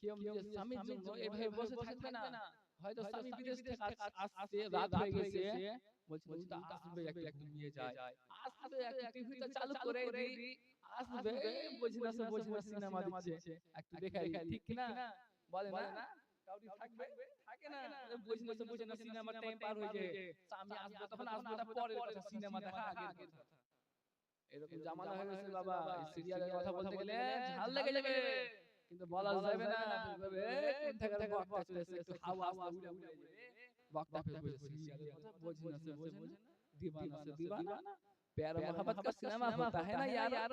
কেউ স্বামীর জন্য এভাবে বসে থাকবে না। হয়তো স্বামী বিদেশ থেকে আসছে রাত হয়ে গেছে। বলছে তুমি তো আসবে একটু নিয়ে যায় আসবে টিভিটা চালু করে দিই আসবে বুঝি না বুঝি না সিনেমা দিচ্ছে। একটু দেখাই ঠিক না? বলে না? কাউরি থাকবে? থাকে না। বুঝি না বুঝি না সিনেমা টাইম পার হয়ে যায় স্বামী আসবে তখন আসবে না কথা সিনেমা দেখা কথা এরকম জামানা হয়ে গেছে বাবা। সিরিয়ালের কথা বলতে গেলে ঝাল লেগে যাবে কিন্তু বলা যাবে না থেকে থেকে বক্তা চলে প্যার মোহাম্মদ কা সিনেমা হতা হ্যায় না ইয়ার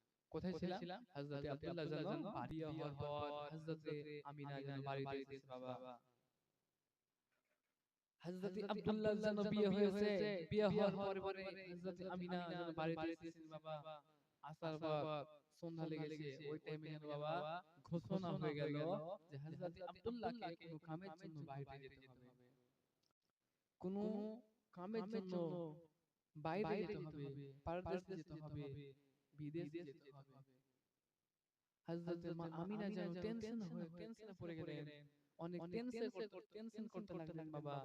কোথায় ছিলাম? হযরত আব্দুল্লাহ জানো হওয়ার পর হযরত আমিনা জানো বাড়িতে এসেছে বাবা। হযরত আব্দুল্লাহ জানো বিয়ে হয়েছে বিয়ে হওয়ার পরে পরে হযরত আমিনা জানো বাড়িতে বাবা। আসার পর সন্ধ্যা লেগেছে ওই টাইমে জানো বাবা ঘোষণা হয়ে গেল যে হযরত আব্দুল্লাহকে কোনো কামের জন্য বাইরে যেতে হবে। কোনো কামের জন্য বাইরে যেতে হবে পারদেশে যেতে হবে বিদেশে যেতে হবে। হযরত মা আমিনা যেন টেনশন হয়ে টেনশনে পড়ে গেলেন। অনেক টেনশন করতে টেনশন করতে লাগলেন বাবা।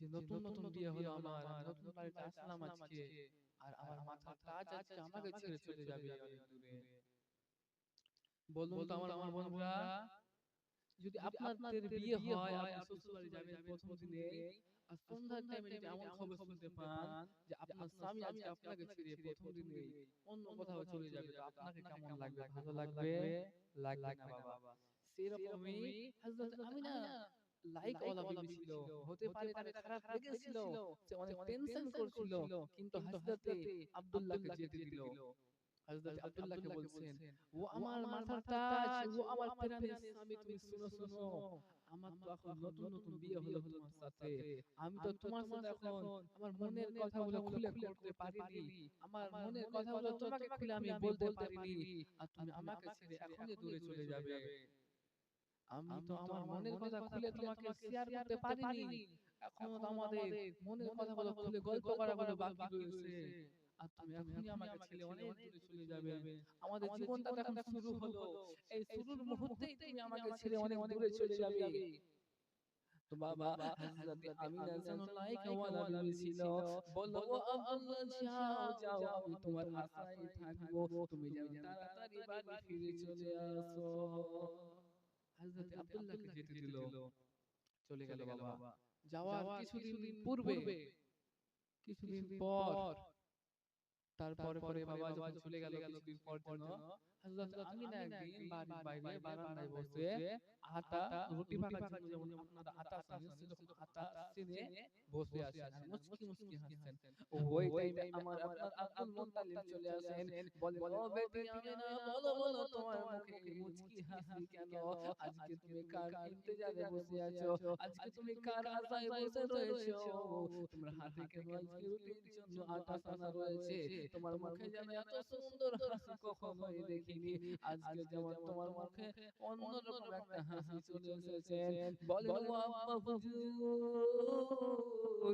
যে নতুন নতুন বিয়ে হলো আমার নতুন বাড়িতে আসলাম আজকে। আর আমার মাথার তাজ আজকে আমাকে ছেড়ে চলে যাবে দূরে। বলুন তো আমার আমার বন্ধুরা যদি আপনাদের বিয়ে হয় আপনি শ্বশুর বাড়ি যাবেন প্রথম দিনে সন্ধ্যার টাইমে যদি এমন খবর শুনতে পান যে আপনার স্বামী আজকে আপনাকে ছেড়ে প্রথম দিনে অন্য কোথাও চলে যাবে আপনাকে কেমন লাগবে? ভালো লাগবে? লাগবে? না বাবা। সেরকমই হযরত আমিনা লাইক ওয়ালা বিবি ছিল। হতে পারে তাকে খারাপ লেগেছিল সে অনেক টেনশন করছিল কিন্তু হযরত আব্দুল্লাহকে যেতে দিল। হযরত আব্দুল্লাহকে বলছেন ও আমার মাথার তাজ ও আমার প্রাণের স্বামী তুমি শুনো। শুনো। আমার তো এখন নতুন নতুন বিয়ে হলো তোমার সাথে। আমি তো তোমার সাথে এখন আমার মনের কথাগুলো খুলে করতে পারিনি। আমার মনের কথাগুলো তোমাকে খুলে আমি বলতে পারিনি। আর তুমি আমাকে ছেড়ে এখনই দূরে চলে যাবে। আমি তো আমার মনের কথা খুলে তোমাকে শেয়ার করতে পারিনি। এখনও তো আমাদের মনের কথাগুলো খুলে গল্প করাগুলো বাকি রয়েছে। আর তুমি এখনই আমাকে ছেড়ে অনেক দূরে চলে যাবে আমাদের জীবনটা এখন শুরু হলো এই শুরুর মুহূর্তেই তুমি আমাকে ছেড়ে অনেক দূরে চলে যাবে। তো বাবা হযরত আমিনা যেন ওয়ালা বিবি ছিল বলল ও আল্লাহ যাও যাও আমি তোমার আশায় থাকব তুমি যেন তাড়াতাড়ি বাড়ি ফিরে চলে আসো। হযরত আব্দুল্লাহকে যেতে দিল। চলে গেল বাবা। যাওয়ার কিছুদিন পূর্বে কিছুদিন পর তারপরে পরে বাবা যখন চলে গেল কিছুদিন পর জন্য আমি না একদিন বাড়ির বাইরে বারান্দায় বসে আটা রুটি ভাঙার জন্য যেমন আপনারা আটা সানেন সেরকম আটা সিনে বসে আছেন আর মুচকি মুচকি হাসছেন। ওই টাইমে আমার আপনার আব্দুল মুত্তালিব চলে আসেন বলে ও বেটি আমিনা বলো বলো তোমার মুখে মুচকি হাসি কেন? আজকে তুমি কার ইন্তজারে বসে আছো? আজকে তুমি কার আশায় বসে রয়েছো? তোমার হাতে কেন আজকে রুটির জন্য আটা সানা রয়েছে? তোমার মুখে যেন এত সুন্দর হাসি কখনোই দেখিনি আজকে যেমন তোমার মুখে অন্যরকম একটা হাসি চলে এসেছে বলেন ও আব্বা হুজুর। ও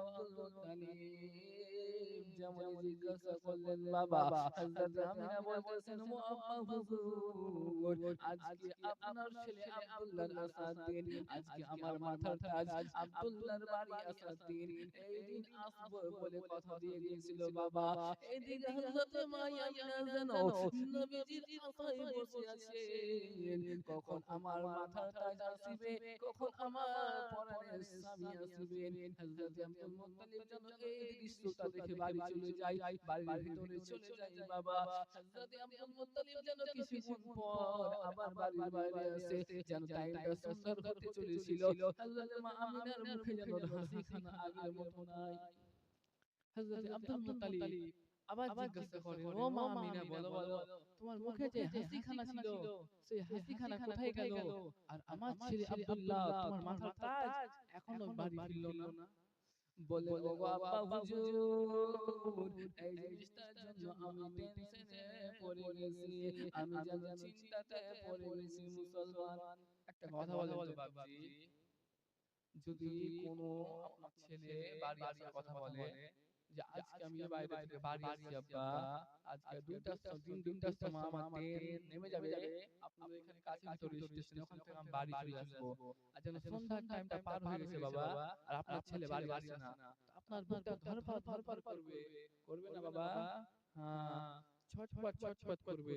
আব্দুল মুত্তালিব যেমন জিজ্ঞাসা করলেন বাবা। হযরত আমিনা বলতেছেন ও আব্বা হুজুর। আজকে আপনার ছেলে আব্দুল্লাহর আসার আজকে আমার মাথার তাজ আব্দুল্লাহর বাড়ি আসার এই দিন আসব বলে কথা দিয়ে গিয়েছিল বাবা। এই দিন হযরত মাইয়া আমিনা যেন নবীজির আশায় বসে আছেন। কখন আমার মাথার তাজ কখন আমার পরাণের স্বামী আসিবেন হযরত আব্দুল মুত্তালিব যেন এই দৃশ্যটা দেখে বাড়ি চলে যায়, বাড়ির ভিতরে চলে যায়, বাবা। হযরত আব্দুল মুত্তালিব যেন কিছুক্ষণ পর আবার বাড়ির বাইরে আসে, যেন টাইমটা সুন্দর হতে চলেছিল। হযরত মা আমিনার মুখে যেন হাসি খানা আগের মতো নাই। হযরত আব্দুল মুত্তালিব আবার জিজ্ঞাসা করে ও মা আমিনা বলো বলো তোমার মুখে যে হাসিখানা ছিল সেই হাসিখানা কোথায় গেল? আর আমার ছেলে আব্দুল্লাহ তোমার মাথার তাজ এখনও বাড়ি ফিরল না। বলে ও আব্বা হুজুর এই জিনিসটার জন্য আমি টেনশনে পড়ে গেছি আমি যেন চিন্তাতে পড়ে গেছি মুসলমান। একটা কথা বলে বলে বাবজি যদি কোনো ছেলে বাড়ি আসার কথা বলে যে আজকে আমি বাইরে থেকে বাড়ি আসছি আব্বা। আজকে দুইটার সময় দিন সময় আমার ট্রেন নেমে যাবে। আপনাদের এখানে কাছে ভিতরে স্টেশনে ওখান থেকে আমি বাড়ি চলে আসব। আর যেন সন্ধ্যার টাইমটা পার হয়ে গেছে বাবা। আর আপনার ছেলে বাড়ি আসছে না। আপনার বুকটা ধরপার ধরপার করবে। করবে। না বাবা। হ্যাঁ। ছটপট ছটপট করবে।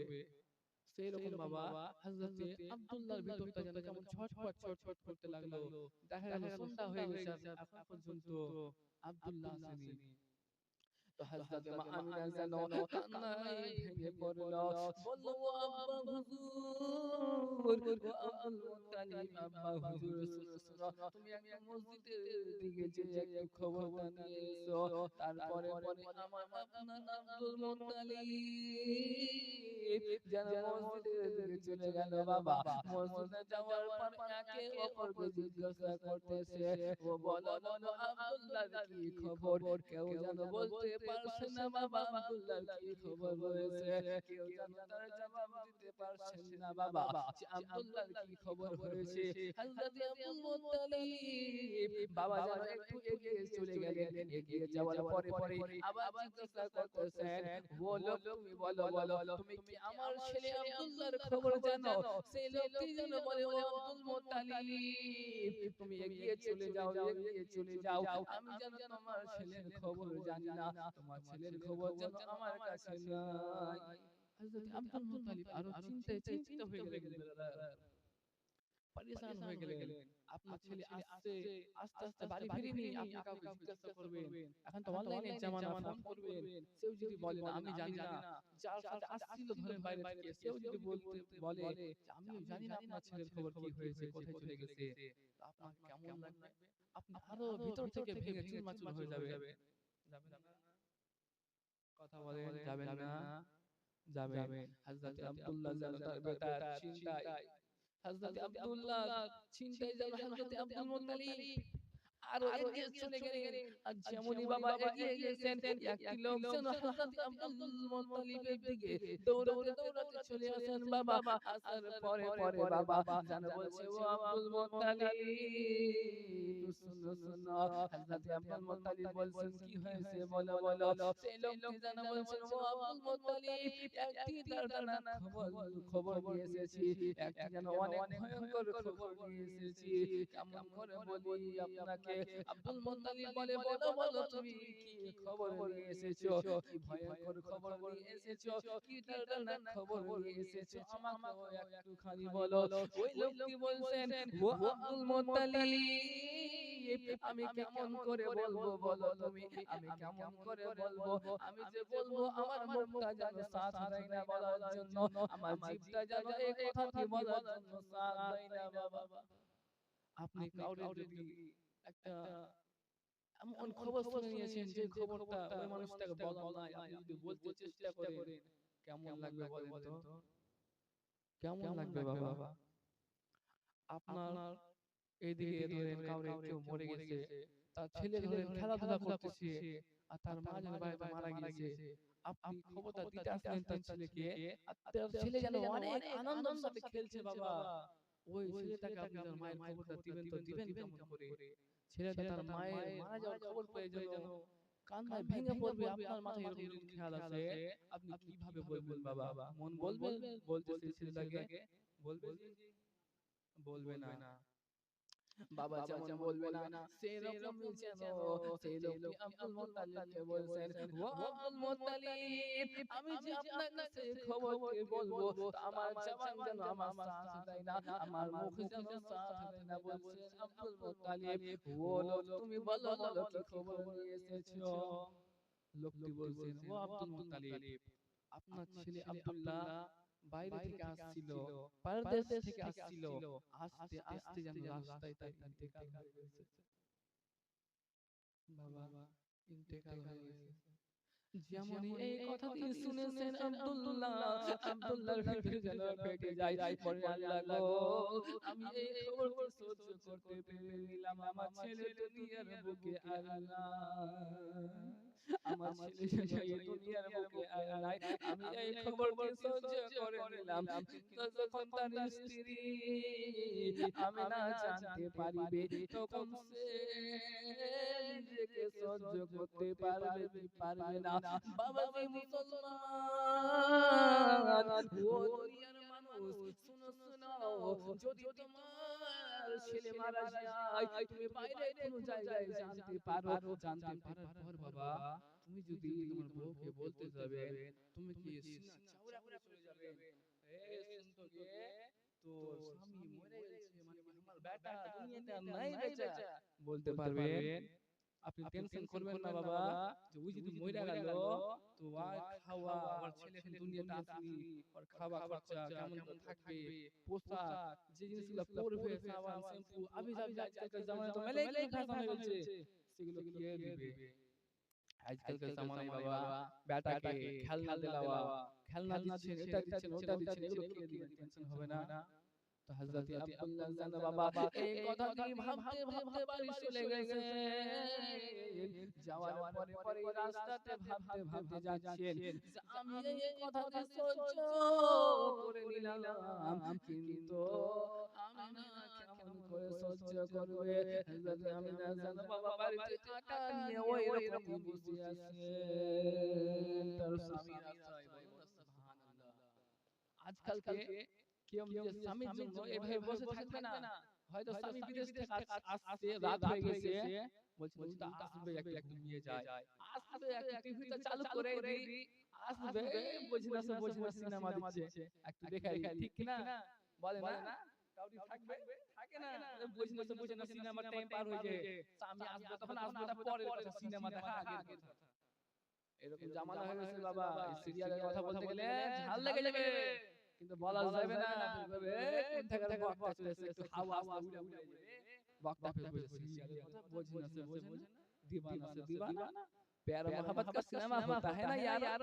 সেই রকম বাবা। হযরতে আব্দুল্লাহর ভিতরটা যেন কেমন ছটপট ছটপট করতে লাগল দেখা গেল সন্ধ্যা হয়ে গেছে এখন পর্যন্ত আব্দুল্লাহ আসেনি তো হযরত মা আমিনা যেন কান্নায় ভেঙে পড়ল। বলল ও আব্বা হুজুর ও আব্দুল মুত্তালিব আব্বা হুজুর তুমি একটা মসজিদের দিকে যে একটু খবরটা নিয়ে এসো। তারপরে পরে আমার আপনার আব্দুল মুত্তালিব যেন মসজিদের দিকে চলে গেল বাবা। মসজিদে যাওয়ার পর একে অপরকে জিজ্ঞাসা করতেছে। ও বলো বলো আব্দুল্লাহর কি খবর? কেউ যেন বলতে পারছে না বাবা আব্দুল্লাহর কি খবর হয়েছে কেউ যেন তার জবাব দিতে পারছেন না বাবা। যে আব্দুল্লাহর কি খবর হয়েছে হযরত আব্দুল মুত্তালিব বাবা যেন একটু এগিয়ে চলে গেলেন এগিয়ে যাওয়ার পরে পরে আবার জিজ্ঞাসা করতেছেন বলো তুমি বলো বলো তুমি কি আমার ছেলে আব্দুল্লাহর খবর জানো? সেই লোকটি যেন বলে ও আব্দুল মুত্তালিব তুমি এগিয়ে চলে যাও এগিয়ে চলে যাও আমি যেন তোমার ছেলের খবর জানি না তোমার ছেলের খবর যেন আমার কাছে নাই। হযরত আব্দুল মুত্তালিব আরও চিন্তায় চিন্তিত হয়ে গেলেন। পরেশান হয়ে গেলেন। আপনার ছেলে আসছে আস্তে আস্তে বাড়ি ফিরেনি আপনি কাউকে জিজ্ঞাসা করবেন। এখন তো অনলাইনে জামানা ফোন করবেন। সেও যদি বলে না আমি জানি না। যার সাথে আসছিল ধরেন বাইরে থেকে সেও যদি বলতে বলে আমি জানি না আপনার ছেলের খবর কি হয়েছে কোথায় চলে গেছে? আপনার কেমন লাগবে আপনি আরও ভিতর থেকে ভেঙে চুরমাচুর হয়ে যাবে যাবেন না কথা বলেন যাবেন না। যাবেন। হযরত আব্দুল্লাহ তার বেটার চিন্তায়। হযরত আব্দুল্লাহ চিন্তায় যাবেন। হযরত আব্দুল মুত্তালিব আরও এগিয়ে চলে গেলেন আর যেমনই বাবা এগিয়ে গেছেন একটি লোক হযরত আব্দুল মুত্তালিবের দিকে দৌড়াতে দৌড়াতে চলে আসেন বাবা। আসার পরে পরে বাবা জানো বলছে ও আব্দুল মুত্তালিব শুনো শুনো হযরত আব্দুল মুত্তালিব বলছেন কি হয়েছে? বলো বলো সেই লোকটি জানো বলছেন ও আব্দুল মুত্তালিব একটি দাঁড়ানা খবর খবর নিয়ে এসেছি। একটি যেন অনেক ভয়ঙ্কর খবর নিয়ে এসেছি। কেমন করে বলি আপনাকে আব্দুল মুত্তালিব বলে বলো বলো তুমি কি খবর নিয়ে এসেছ? কি ভয়ঙ্কর খবর নিয়ে এসেছ? কি দাঁড়ানা খবর নিয়ে এসেছ? আমাকে একটুখানি বলো। ওই লোকটি বলছেন ও আব্দুল মুত্তালিব আমি কেমন করে বলব বলো তুমি? আমি কেমন করে বলব? আমি যে বলব আমার মুখটা যেন সাথ দেয় না বলার জন্য আমার জিভটা যেন এই কথাটি বলার জন্য সাথ দেয় না বাবা আপনি কাউরে যদি একটা এমন খবর শুনে নিয়েছেন যে খবরটা ওই মানুষটাকে বলা নাই আপনি যদি বলতে চেষ্টা করেন কেমন লাগবে বলেন তো? কেমন লাগবে বাবা? আপনার এইদিকে ধরেন কাউরে কেউ মরে গেছে তার ছেলে ধরেন খেলাধুলা করতেছে আর তার মা যেন বাড়িতে মারা গেছে। আপনি খবরটা দিতে আসলেন তার ছেলেকে আর তার ছেলে যেন অনেক আনন্দের সাথে খেলছে বাবা। ওই ছেলেটাকে আপনি তার মায়ের খবরটা দিবেন তো দিবেন কেমন করে? ছেলেটা তার মায়ের মারা যাওয়ার খবর পেয়ে যেন কান্নায় ভেঙে পড়বে আপনার মাথায় এরকম খেয়াল আছে? আপনি কীভাবে বলবেন বাবা? মন বলবেন বলতেছে ছেলেটাকে। বলবেন বলবে না। বাবা যেমন বলবে না সেই রকমই যেন সেই লোকটি আব্দুল মুত্তালিবকে বলছেন ও আব্দুল মুত্তালিব আমি যে আপনার কাছে খবর বলব আমার জবান যেন আমার সাথ দেয় না আমার মুখ যেন সাথ দেয় না বলছেন আব্দুল মুত্তালিব। ও লোক তুমি বলো বলো কি খবর নিয়ে এসেছ? লোকটি বলছেন? ও আব্দুল মুত্তালিব। আপনার ছেলে আব্দুল্লাহ বাইরে থেকে আসছিল পারদেশ থেকে আসছিল আস্তে আস্তে যেন রাস্তায় তাই ইন্তেকাল হয়ে গেছে। বাবা ইন্তেকাল হয়ে গেছে। যেমন এই কথাটি শুনেছেন আব্দুল্লাহ আব্দুল্লাহর ভিতরে যেন ফেটে যায়। বলে আল্লাহ গো আমি এই খবরটি সহ্য করতে পেরেছিলাম আমার ছেলে দুনিয়ার বুকে আর আমার ছেলে এই দুনিয়ার বুকে আর আমি এই খবরটি সহ্য করে নিলাম। কিন্তু যখন তার স্ত্রী আমি না জানতে পারিবে তখন সে নিজেকে সহ্য করতে পারবে পারবে না। বাবা যে মুসলমান ও দুনিয়ার মানুষ শুনো শুনো যদি তোমার ছেলে মারা যায় তুমি বাইরে কোনো জায়গায় জানতে পারো জানতে পারার পর বাবা তুমি যদি তোমার বউকে বলতে যাবে তুমি কি সিনা চাউরা করে চলে যাবে এ শুনতো গে তোর স্বামী মরে গেছে মানে আমার বেটা দুনিয়াতে আর নাই বেচা বলতে পারবেন আপনি টেনশন করবেন না বাবা। যে ওই যদি মরে গেল তো আর খাওয়া আমার ছেলে এখন দুনিয়াতে আসেনি আর খাওয়া খরচা কেমন করে থাকবে পোশাক যে জিনিসগুলো পরবে সাবান শ্যাম্পু আমি যাবি আজকালকার জামানায় তো মেলে মেলে ফ্যাশন হয়ে গেছে সেগুলো কি দিবে। আজকালকার জামানায় বাবা বেটাকে খেলনা দিলাওয়া খেলনা দিচ্ছেন এটা দিচ্ছেন ওটা দিচ্ছেন এগুলো কে দিবেন টেনশন হবে না। তো হযরত আব্দুল্লাহ জানা বাবা এই কথাটি ভাবতে ভাবতে বাড়ি চলে গেছে? যাওয়ার পরে পরে রাস্তাতে ভাবতে ভাবতে যাচ্ছেন। আমি এই কথাটি সহ্য করে নিলাম। কিন্তু আমি কেমন করে সহ্য করবে? হযরত আমি না বাবা বাড়িতে আটা নিয়ে ওই রকম বসে আছে। তার স্বামী রাস্তায় সুবহানাল্লাহ। আজকালকে কেউ নিজের স্বামীর জন্য এভাবে বসে থাকবে না? হয়তো স্বামী বিদেশ থেকে আসছে রাত হয়ে গেছে। বলছে উল্টা আসবে একটু একটু নিয়ে যায়। আসবে একটু টিভিটা চালু করে দিই আসবে বলছে না বলছে না সিনেমা দিচ্ছে। একটু দেখে দেখে ঠিক না বলে না? কাউরি থাকবে থাকে না? বলছে না? বলছে না? সিনেমার টাইম পার হয়ে যায় স্বামী আসবে তখন আসবে না পরের কথা সিনেমা দেখা আগে এরকম জামানা হয়ে গেছে। বাবা সিরিয়ালের কথা বলতে গেলে ঝাল লেগে যাবে কিন্তু বলা যাবে না বলবে কোন থেকে থেকে বক্তা চলেছে একটু হাওয়া আসতে উড়ে উড়ে যাবে বক্তা ফের বলছে সিরিয়ালের কথা বোঝে না সে বোঝে না दीवाना से दीवाना प्यार मोहब्बत का सिनेमा होता है ना यार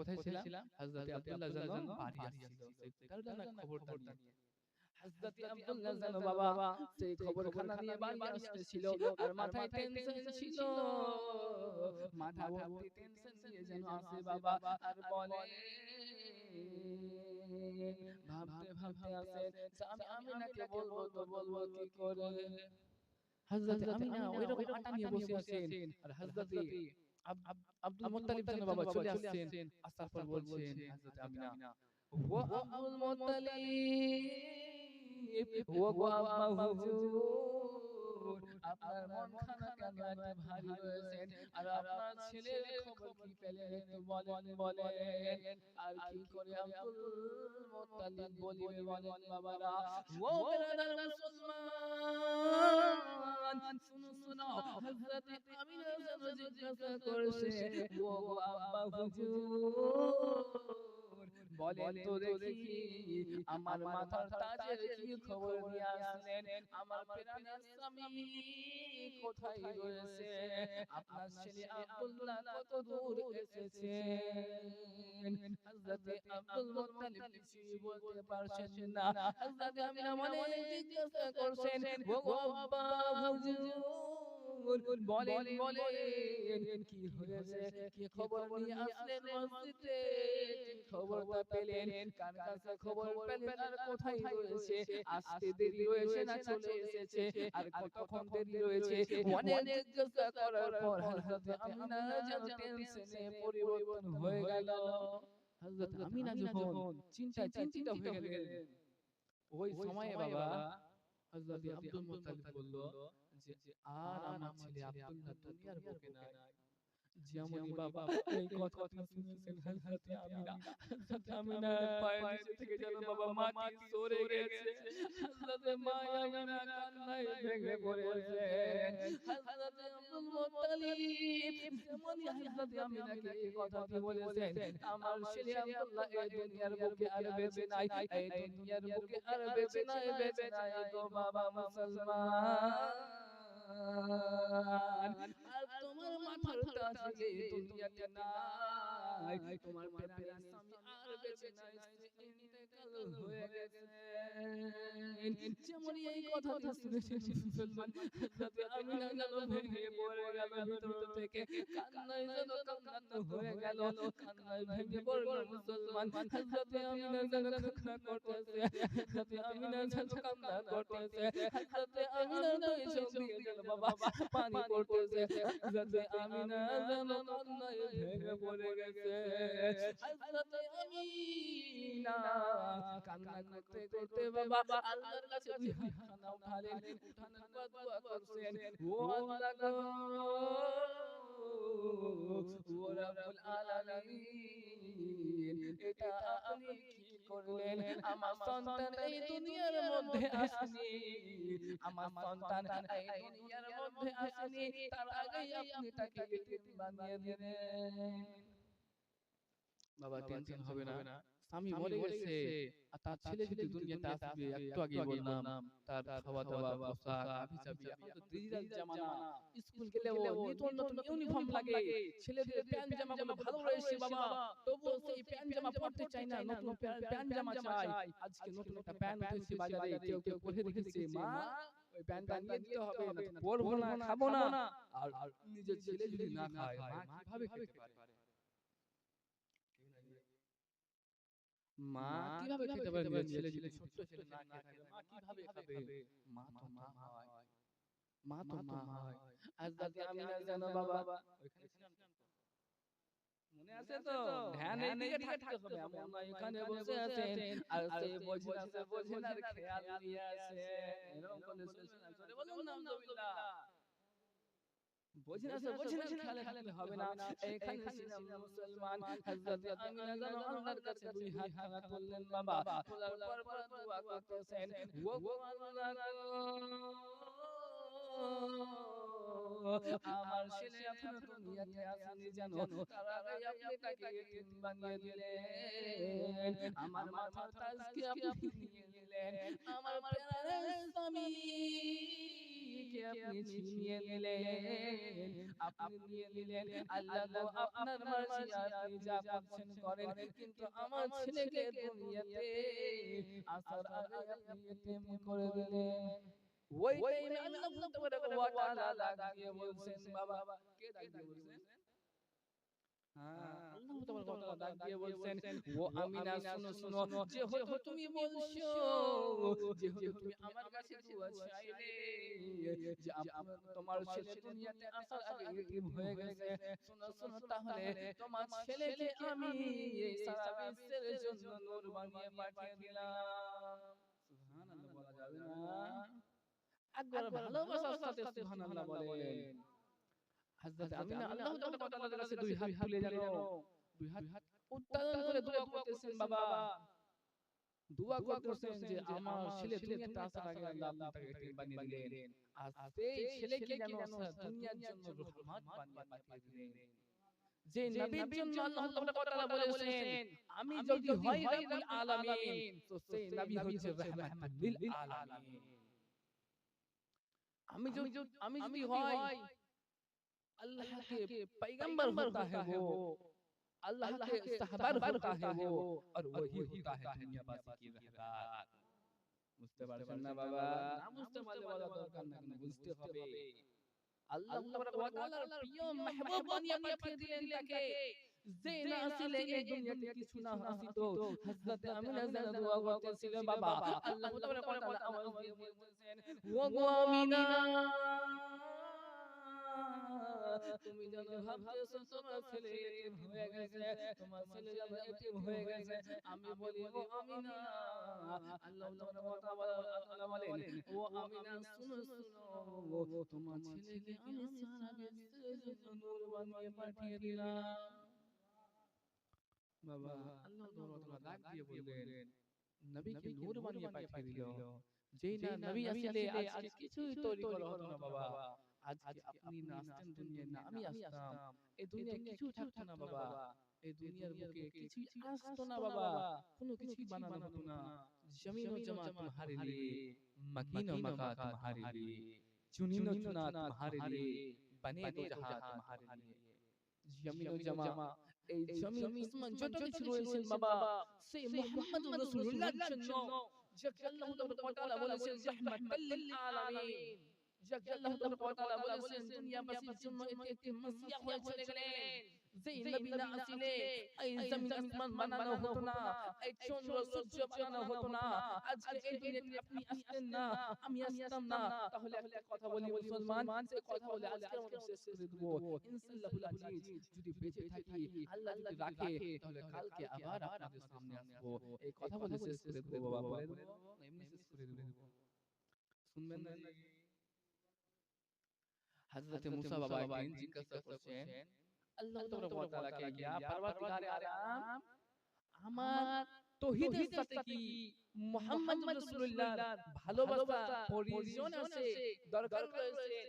কোথায় ছিলাম? হযরত আব্দুল্লাহ জান বাড়ি আসছিল। তার জন্য খবরটা নিয়ে হযরত আব্দুল্লাহ জান বাবা সেই খবরখানা নিয়ে বাড়ি আসতেছিল আর মাথায় টেনশন ছিল। মাথা ভর্তি টেনশন নিয়ে যেন আসে বাবা। আর বলে ভাবতে ভাবতে আসে। যে আমি আমিনাকে বলব তো বলব কি করে? হযরত আমিনা ওইরকম আটা নিয়ে বসে আছেন আর হযরত আব্দুল মুত্তালিব যেন বাবা চলে আসছেন। আসার পর বলছেন হযরত আমিনা। ও আব্দুল মুত্তালিব। ও গো আব্বা হুজুর আপনার মন খানা কেন এত ভারী রয়েছেন। আর আপনার ছেলের খবর কি পেলেন? একটু বলেন বলেন। আর কি করে আব্দুল মুত্তালিব বলিবে বলেন বাবারা? ও বেরাদার মুসলমান, শুনো শুনো, হযরত আমিনা জিজ্ঞাসা করছে, ও আব্বা হুজুর বলেন তো দেখি আমার মাথার তাজের কি খবর নিয়ে আসলেন? আমার প্রাণের স্বামী কোথায় রয়েছে? আপনার ছেলে আব্দুল্লাহ কত দূর এসেছে? হযরত আব্দুল মুত্তালিব কিছুই বলতে পারছেন না। হযরত আমিনা মনে জিজ্ঞাসা করছেন ও গো আব্বা হুজুর বলেন বলেন কি হয়েছে কি খবর নিয়ে আসলেন মসজিদে? খবরটা পেলেন? কার কাছে খবর পেলেন? আর কোথায় রয়েছে? আসতে দেরি হয়েছে না চলে এসেছে? আর কতক্ষণ দেরি রয়েছে? অনেক জিজ্ঞাসা করার পর হযরত আমিনা যেন টেনশনে পরিবর্তন হয়ে গেল। হযরত আমিনা যখন চিন্তায় চিন্তিত হয়ে গেলেন। ওই সময়ে বাবা হযরত আব্দুল মুত্তালিব বলল যে আর আমার ছেলে আব্দুল্লাহ দুনিয়ার বুকে নাই। যেমনই বাবা এই কথাটা শুনেছেন হযরতে আমিনা হযরতে আমিনা পায়ের নিচে থেকে যেন বাবা মাটি সরে গেছে হযরতে মা আমিনা কান্নায় ভেঙে পড়েছে। হযরতে আব্দুল মুত্তালিব যেমনই হযরতে আমিনাকে এই কথাটি বলেছেন আমার ছেলে আব্দুল্লাহ এই দুনিয়ার বুকে আর বেঁচে নাই এই দুনিয়ার বুকে আর বেঁচে নাই বেঁচে নাই। তো বাবা মুসলমান। আর তোমার মাথার কাছে দুনিয়াতে দুনিয়াতে নাই তোমার প্রেমের স্বামী আর বেঁচে নাই ইন্তেকাল হয়ে গেছে। যেমন এই কথাটা শুনেছেন মুসলমান হযরতে আমিনা যেন ভেঙে পড়ে গেল ভিতর থেকে। কান্নায় যেন কান্নাতে হয়ে গেল। কান্নায় ভেঙে পড়ল মুসলমান। হযরতে আমিনা যেন কান্না করতেছে। হযরতে আমিনা যেন কান্না করতেছে। হযরতে আমিনা দুই চোখ দিয়ে যেন বাবা পানি পড়তেছে। হযরতে আমিনা যেন কান্নায় ভেঙে পড়ে গেছে। হযরতে আমিনা কান্না করতে করতে বাবা আল্লাহর কাছে দুই উঠালেন উঠানোর পর দোয়া করছেন ও আল্লাহ গো ও রব্বুল আলামিন এটা আপনি কি করলেন আমার সন্তান এই দুনিয়ার মধ্যে আসেনি আমার সন্তান এই দুনিয়ার মধ্যে আসেনি তার আগেই আপনি তাকে বানিয়ে দিলেন বাবা টেনশন হবে না। স্বামী মরে গেছে আর তার ছেলে যদি দুনিয়াতে আসবে একটু আগে বললাম তার খাওয়া দাওয়া পোশাক আবি চাবি এখন তো ডিজিটাল জামানা। স্কুল গেলে ও নতুন নতুন ইউনিফর্ম লাগে। ছেলেদের প্যান্ট জামা গুলো ভালো রয়েছে বাবা। তবু সেই প্যান্ট জামা পরতে চাই না নতুন প্যান্ট জামা চাই। আজকে নতুন একটা প্যান্ট উঠেছে বাজারে কেউ কেউ পরে রেখেছে মা ওই প্যান্টটা নিয়ে দিতে হবে না পরবো না খাব না আর নিজের ছেলে যদি না খায় মা কীভাবে খেতে পারে মা কীভাবে খেতে পারে নিজের ছেলে যদি ছোট্ট ছেলে না থাকে মা কীভাবে খাবে মা তো মা হয়। মা তো মা হয়। আজ দাদি আমিনা জানো বাবা ওইখানে ছিলাম। মনে আছে তো? ধ্যান এইদিকে থাকতে হবে এমন না এখানে বসে আছেন আর সেই বোঝেন আছে বোঝেন আর খেয়াল দিয়ে আছে এরকম করে শুনছেন বলুন না আলহামদুলিল্লাহ বোঝেন আছে বোঝেন আছে খেয়ালে খেয়ালে হবে না। এইখানে ছিলাম মুসলমান। হযরত আমিনা জানো আল্লাহর কাছে দুই হাত খানা তুললেন বাবা। তোলার পর পর দোয়া করতেছেন। ও গো আমার ছেলে এখনও দুনিয়াতে আসেনি জানো তার আগে আপনি তাকে এতিম বানিয়ে দিলেন। আমার মাথার তাজকে আপনি নিয়ে নিলেন। আমার স্বামী। কে আপনি ছিনিয়ে নিলেন আপনি নিয়ে নিলেন আল্লাহ আপনার মার্জি আপনি যা পাচ্ছেন করেন কিন্তু আমার ছেলেকে দুনিয়াতে আসার আগে আপনি এতিম করে দিলেন ওই টাইমে আল্লাহ তাবারাক ওয়া তাআলা ডাক দিয়ে বলছেন বাবা কে ডাক দিয়ে বলছেন তুমি বলছো তুমি আমার কাছে দোয়া চাইলে তোমার ছেলে দুনিয়াতে আসার আগে হয়ে গেছে শুনো শুনো তাহলে তোমার ছেলেকে আমি এই সারা বিশ্বের জন্য নূর বানিয়ে পাঠিয়ে দিলাম। সুবহানাল্লাহ বলা যাবে না। একবার ভালোবাসার সাথে সুবহানাল্লাহ বলেন। হযরত আমিনা আল্লাহ তাআলার কাছে দুই হাত তুলে জানো দুই হাত উত্তোলন করে দোয়া করতেছেন বাবা। দোয়া করতেছেন যে আমার ছেলে দুনিয়াতে আসার আগে আল্লাহ তাকে এতিম বানিয়ে দিলেন। আর সেই ছেলেকে যেন দুনিয়ার জন্য রহমত বানিয়ে পাঠিয়ে দিলেন। যে নবীর জন্য আল্লাহ তাআলা বলেছেন আমি যদি হই রব্বুল আলামিন তো সেই নবী হচ্ছে রাহমাতুল লিল আলামিন। আমি যদি আমি যদি হয় अल्लाह के पैगंबर होता है वो अल्लाह के सहबर होता है वो और वही होता है दुनियावासी की रहबर বুঝতে পারছেন না বাবা না বুঝতে পারলে বলা দরকার না কিন্তু বুঝতে হবে আল্লাহ তাবারাক ওয়া তাআলার প্রিয় মাহবুব বানিয়ে পাঠিয়ে দিলেন তাকে যে না আসলে এই দুনিয়াতে কিছু না আসিত হযরত আমিনা জানা দোয়া করতেছিল বাবা আল্লাহ তাবারাক ওয়া তাআলা আওয়াজ দিয়ে বলতেছেন ও গো আমিনা তুমি যেন ভাবতেছো তোমার ছেলে এতিম হয়ে গেছে তোমার ছেলে যেন এতিম হয়ে গেছে। আমি বলি ও আমিনা। আল্লাহ তাআলা বলেন ও আমিনা শুনো শুনো তোমার ছেলেকে আমি সারা বিশ্বের নূর বানিয়ে পাঠিয়ে দিলাম। বাবা আল্লাহ তাআলা ডাক দিয়ে বললেন নবীকে নূর বানিয়ে পাঠিয়ে দিল। যেই না নবী আসলে আজ কিছুই তৈরি করা হতো না বাবা। আজকে আপনি না আসতেন দুনিয়ায় না আমি আসতাম। এই দুনিয়ায় কিছু থাকতো না বাবা। এই দুনিয়ার বুকে কিছুই আসতো না বাবা। কোনো কিছুই বানানো হতো না। জমিন ও জমা তোমাহারে লিয়ে মকিন ও মকা তোমাহারে লিয়ে চুনিন ও চুনা তোমাহারে লিয়ে বনে তো জাহা তোমাহারে লিয়ে জমিন ও জমা। এই জমিন আসমান যত কিছু রয়েছে বাবা সেই মুহাম্মদ রাসূলুল্লাহর জন্য যাকে আল্লাহ তাআলা বলেছেন রাহমাতাল লিল আলামিন যাকে আল্লাহ তাআলা বলেছেন দুনিয়াবাসীর জন্য এটি একটি মাসিয়া হয়ে চলে গেলেন যেই নবী না আসিলে এই জমিন আসমান বানানো হতো না এই চন্দ্র সূর্য বানানো হতো না আজকে এই দুনিয়াতে আপনি আসতেন না আমি আসতাম না তাহলে একটা কথা বলি মুসলমান সে কথা বলে আজকে আমরা শেষ করে দেব ইনশাআল্লাহুল আজিজ যদি বেঁচে থাকি আল্লাহ যদি রাখে তাহলে কালকে আবার আপনাদের সামনে আসব এই কথা বলে শেষ করে দেব বাবা বলে দেব এমনি শেষ করে দেব শুনবেন না হযরত মুসা বাবা একদিন জিজ্ঞাসা করছেন আল্লাহ তাবারক ওয়া তাআলাকে ইয়া পরওয়ারদিগারে আলম আমার তৌহিদের সাথে কি মুহাম্মদ রাসূলুল্লাহ ভালোবাসা প্রয়োজন আছে দরকার রয়েছে?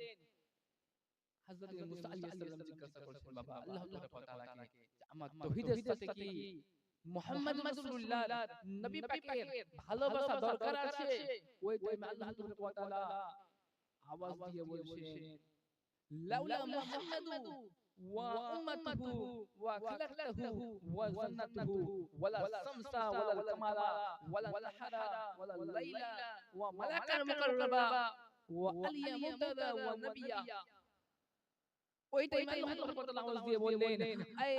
হযরত মুসা আলাইহিস সালাম জিজ্ঞাসা করছেন বাবা আল্লাহ তাবারক ওয়া তাআলাকে আমার তৌহিদের সাথে কি মুহাম্মদ রাসূলুল্লাহ নবী পাকের ভালোবাসা দরকার আছে। ওই টাইমে আল্লাহ তাবারক ওয়া তাআলা আওয়াজ দিয়ে বলছেন لولا محمد وأمته وخلقته وزنته ولا الشمس ولا القمر ولا الحرى ولا الليل وملكا مقربا وعليا منتدى ونبيا. ওই টাইমে আল্লাহ তাআলা আওয়াজ দিয়ে বললেন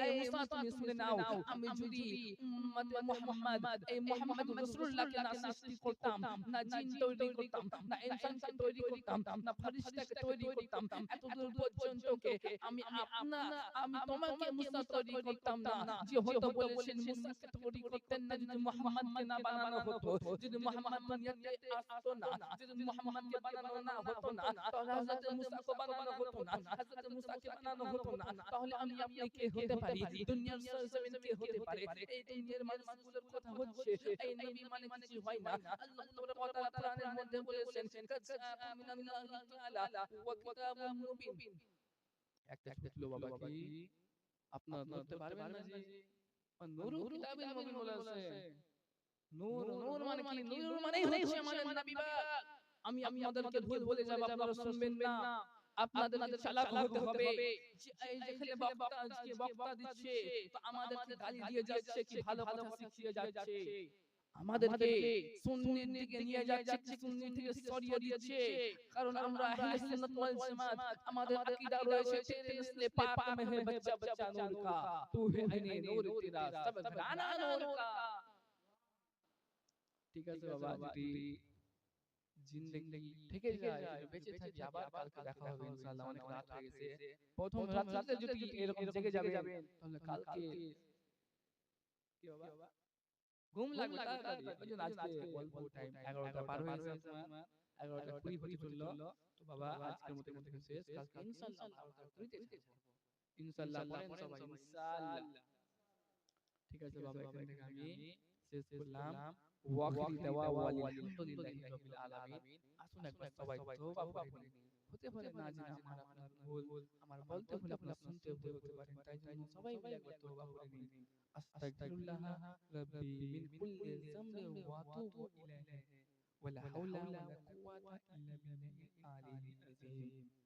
এই মুসা তুমি শুনে নাও আমি যদি উম্মতে মুহাম্মদ এই মুহাম্মদ রাসূলুল্লাহকে না সৃষ্টি করতাম না জিন তৈরি করতাম না ইনসানকে তৈরি করতাম না ফেরেশতাকে তৈরি করতাম এতদূর পর্যন্ত কে আমি আপনা আমি তোমাকে মুসা তৈরি করতাম না যে হতো বলেছেন মুসাকে তৈরি করতেন না যদি মুহাম্মদকে না বানানো হতো যদি মুহাম্মদ দুনিয়াতে আসতো না যদি মুহাম্মদকে বানানো না হতো না তাহলে হযরত মুসাকে বানানো হতো না হযরত মুসা কে বানানো হতো না। তাহলে আমি আপনি কে হতে পারি দুনিয়ার সরজমিন কে হতে পারে। এই দুনিয়ার মানুষগুলোর কথা হচ্ছে এই নবী মানে কিছু হয় না। আল্লাহ তাআলা কোরআনের মধ্যে বলেছেন কাযযাবা মিনাল্লাহি তাআলা ওয়া কিতাবুম মুবিন। একটা ছিল বাবা কি আপনারা ধরতে পারবেন না জি নূর কিতাবিল মুবিন বলেছে নূর নূর মানে কি? নূর মানে হচ্ছে আমাদের নবী আমি আপনাদেরকে ভুল বলে যাব আপনারা শুনবেন না আপনাদেরকে চালাক হতে হবে। যেখানে বক্তা আজকে বক্তা দিচ্ছে তো আমাদেরকে গালি দিয়ে যাচ্ছে কি ভালো কথা শিখিয়ে যাচ্ছে? আমাদেরকে সুন্নির দিকে নিয়ে যাচ্ছে সুন্নি থেকে সরিয়ে দিচ্ছে? কারণ আমরা আহলে সুন্নাত ওয়াল জামাত আমাদের আকীদা রয়েছে তেরে নসলে পাক মে হে বাচ্চা বাচ্চা নূর কা। তু হে আইনে নূর তেরা। সব গানা নূর কা। ঠিক আছে বাবা যদি জিন্দেগি থেকে যায় বেঁচে থাকি আবার কালকে দেখা হবে ইনশাআল্লাহ অনেক রাত হয়ে গেছে। প্রথম রাতে যদি এরকম জেগে যাবেন তাহলে কালকে কি হবে ঘুম লাগবে তাড়াতাড়ি। ওই আজকে অল্প টাইম 11টা পার হয়ে গেছে আমার। 11টা কুড়ি হতে চলল তো বাবা আজকের মতো মতো শেষ। কালকে ইনশাআল্লাহ 12টা কুড়িতে ইনশাআল্লাহ বলেন সবাই ইনশাআল্লাহ ঠিক আছে বাবা এখান থেকে আমি শেষ করলাম। ওয়াকিল দেওয়া আলহামদুলিল্লাহি রাব্বিল আলামিন আসুন একবার সবাই তওবা করে হতে পারে না জানি আমার আপনার ভুল আমার বলতে ভুল আপনার শুনতে ভুল হতে পারে তাই জন্য সবাই মিলে একবার তওবা করে নিন আস্তাগফিরুল্লাহ রাব্বি মিন কুল্লি যামবি ওয়া আতুবু ইলাইহি ওয়া লা হাওলা ওয়া লা কুওয়াতা ইল্লা বিল্লাহিল আলিয়্যিল আযীম